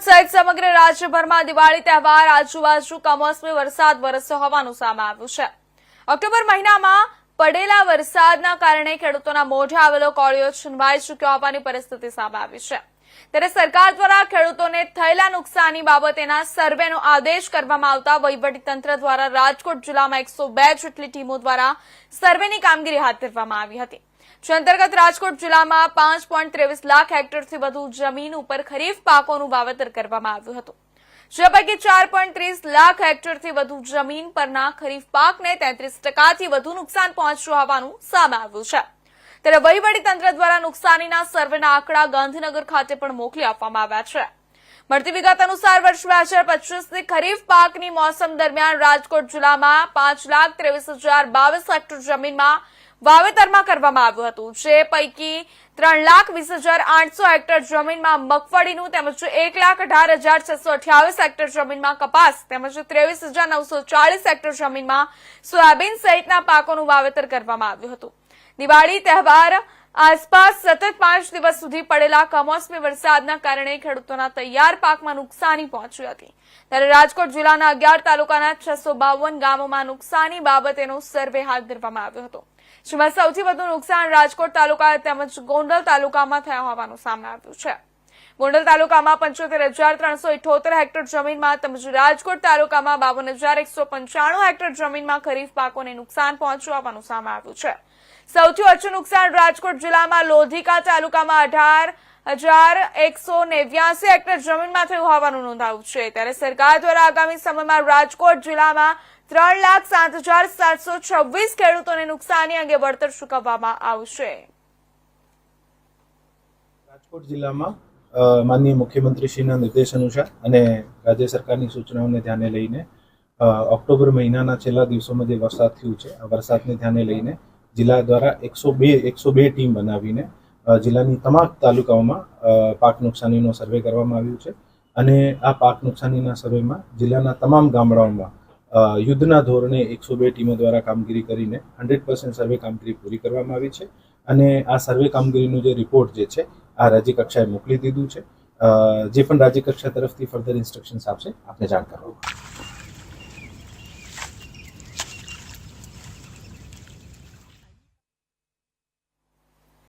રાજકોટ સહિત સમગ્ર રાજ્યભરમાં દિવાળી તહેવાર, આજુબાજુ કમોસમી વરસાદ, વરસ્યો હોવાનું સામે આવ્યું છે. ઓક્ટોબર મહિનામાં પડેલા વરસાદના કારણે ખેડૂતોના મોઢે આવેલો કોળિયો છીનવાઈ ચૂક્યો હોવાની પરિસ્થિતિ સામે આવી છે. ત્યારે સરકાર દ્વારા ખેડૂતોને થયેલા નુકસાની બાબતેના સર્વેનો આદેશ કરવામાં આવતા વહીવટીતંત્ર દ્વારા રાજકોટ જિલ્લામાં એકસો બે જેટલી ટીમો દ્વારા સર્વેની કામગીરી હાથ ધરવામાં આવી હતી. જે અંતર્ગત રાજકોટ જિલ્લામાં પાંચ પોઈન્ટ ત્રેવીસ લાખ હેક્ટરથી વધુ જમીન ઉપર ખરીફ પાકોનું વાવેતર કરવામાં આવ્યું હતું. જે પૈકી ચાર પોઈન્ટ ત્રીસ લાખ હેક્ટરથી વધુ જમીન પરના ખરીફ પાકને તેત્રીસ ટકાથી વધુ નુકસાન પહોંચ્યું હોવાનું સામે આવ્યું છે. ત્યારે વહીવટીતંત્ર દ્વારા નુકસાનીના સર્વેના આંકડા ગાંધીનગર ખાતે પણ મોકલી આપવામાં આવ્યા છે. મળતી વિગત અનુસાર વર્ષ બે હજાર પચીસની ખરીફ પાકની મોસમ દરમિયાન રાજકોટ જિલ્લામાં પાંચ લાખ ત્રેવીસ હજાર બાવીસ હેક્ટર જમીનમાં વાવેતરમાં કરવામાં આવ્યું હતું. જે પૈકી ત્રણ લાખ વીસ હજાર આઠસો હેક્ટર જમીનમાં મગફળીનું તેમજ એક લાખ અઢાર હજાર છસો અઠ્યાવીસ હેક્ટર જમીનમાં કપાસ તેમજ ત્રેવીસ હજાર નવસો ચાલીસ હેક્ટર જમીનમાં સોયાબીન સહિતના પાકોનું વાવેતર કરવામાં આવ્યું હતું. દિવાળી તહેવાર આસપાસ સતત પાંચ દિવસ સુધી પડેલા કમોસમી વરસાદના કારણે ખેડૂતોના તૈયાર પાકમાં નુકસાની પહોંચી હતી. ત્યારે રાજકોટ જિલ્લાના અગિયાર તાલુકાના છસો બાવન ગામોમાં નુકસાની બાબતેનો સર્વે હાથ ધરવામાં આવ્યો હતો. જેમાં સૌથી વધુ નુકસાન રાજકોટ તાલુકા તેમજ ગોંડલ તાલુકામાં થયા હોવાનું સામે આવ્યું છે. ગોંડલ તાલુકામાં પંચોતેર હજાર ત્રણસો ઇઠોતેર હેક્ટર જમીનમાં તેમજ રાજકોટ તાલુકામાં બાવન હજાર એકસો પંચાણું હેક્ટર જમીનમાં ખરીફ પાકોને નુકસાન પહોંચવાનું સામે આવ્યું છે. સૌથી ઓછું નુકસાન રાજકોટ જિલ્લામાં લોધિકા તાલુકામાં અઢાર હજાર એકસો નેવ્યાસી હેક્ટર જમીનમાં થયું હોવાનું નોંધાયું છે. ત્યારે સરકાર દ્વારા આગામી સમયમાં રાજકોટ જિલ્લામાં ત્રણ લાખ સાત હજાર સાતસો છવ્વીસ ખેડૂતોને નુકસાની અંગે વળતર ચૂકવવામાં આવશે. રાજકોટ જિલ્લામાં માનનીય મુખ્યમંત્રીશ્રીના નિર્દેશ અનુસાર અને રાજ્ય સરકારની સૂચનાઓને ધ્યાને લઈને ઓક્ટોબર મહિનાના છેલ્લા દિવસોમાં જે વરસાદ થયું છે, આ વરસાદને ધ્યાને લઈને જિલ્લા દ્વારા એકસો બે એકસો બે ટીમ બનાવીને જિલ્લાની તમામ તાલુકાઓમાં પાક નુકસાનીનો સર્વે કરવામાં આવ્યું છે. અને આ પાક નુકસાનીના સર્વેમાં જિલ્લાના તમામ ગામડાઓમાં યુદ્ધના ધોરણે એકસો બે ટીમો દ્વારા કામગીરી કરીને હંડ્રેડ પર્સન્ટ સર્વે કામગીરી પૂરી કરવામાં આવી છે. અને આ સર્વે કામગીરીનો જે રિપોર્ટ જે છે આ રાજ્ય કક્ષાએ મોકલી દીધું છે જે પણ રાજ્ય કક્ષા તરફથી ફર્ધર ઇન્સ્ટ્રક્શન્સ આપશે, આપને જાણ કરવામાં.